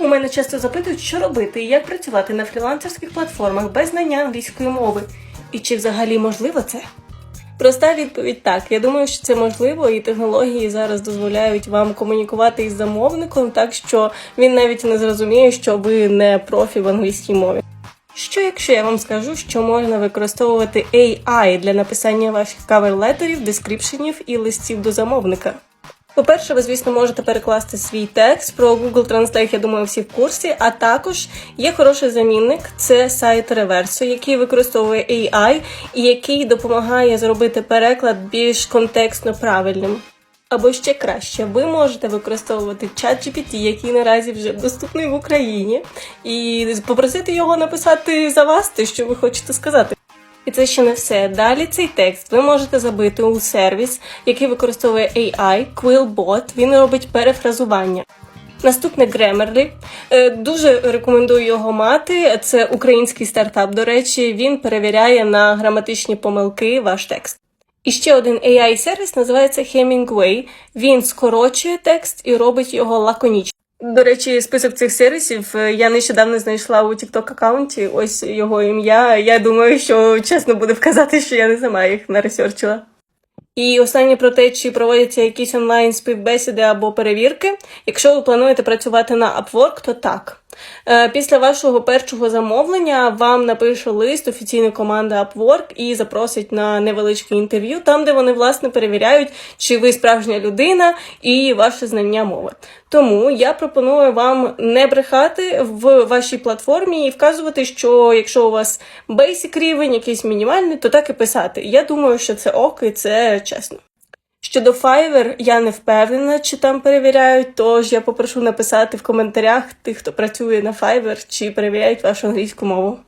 У мене часто запитують, що робити і як працювати на фрілансерських платформах без знання англійської мови. І чи взагалі можливо це? Проста відповідь так. Я думаю, що це можливо, і технології зараз дозволяють вам комунікувати із замовником, так що він навіть не зрозуміє, що ви не профі в англійській мові. Що якщо я вам скажу, що можна використовувати AI для написання ваших каверлетерів, дескріпшенів і листів до замовника? По-перше, ви, звісно, можете перекласти свій текст про Google Translate, я думаю, всі в курсі. А також є хороший замінник, це сайт Reverso, який використовує AI і який допомагає зробити переклад більш контекстно правильним. Або ще краще, ви можете використовувати чат GPT, який наразі вже доступний в Україні, і попросити його написати за вас те, що ви хочете сказати. І це ще не все. Далі цей текст ви можете забити у сервіс, який використовує AI, Quillbot. Він робить перефразування. Наступне Grammarly. Е, Дуже рекомендую його мати. Це український стартап. До речі, він перевіряє на граматичні помилки ваш текст. І ще один AI-сервіс називається Hemingway. Він скорочує текст і робить його лаконічним. До речі, список цих сервісів е, я нещодавно знайшла у TikTok аккаунті. Ось його ім'я. Я думаю, що чесно буде вказати, що я не сама їх наресерчила. І останнє про те, чи проводяться якісь онлайн співбесіди або перевірки. Якщо ви плануєте працювати на Upwork, то так. Е, Після вашого першого замовлення вам напише лист офіційна команда Upwork і запросить на невеличке інтерв'ю, там де вони власне перевіряють, чи ви справжня людина і ваше знання мови. Тому я пропоную вам не брехати в вашій платформі і вказувати, що якщо у вас basic рівень, якийсь мінімальний, то так і писати. Я думаю, що це ок і це чесно. Щодо Fiverr, я не впевнена, чи там перевіряють, тож я попрошу написати в коментарях тих, хто працює на Fiverr, чи перевіряють вашу англійську мову.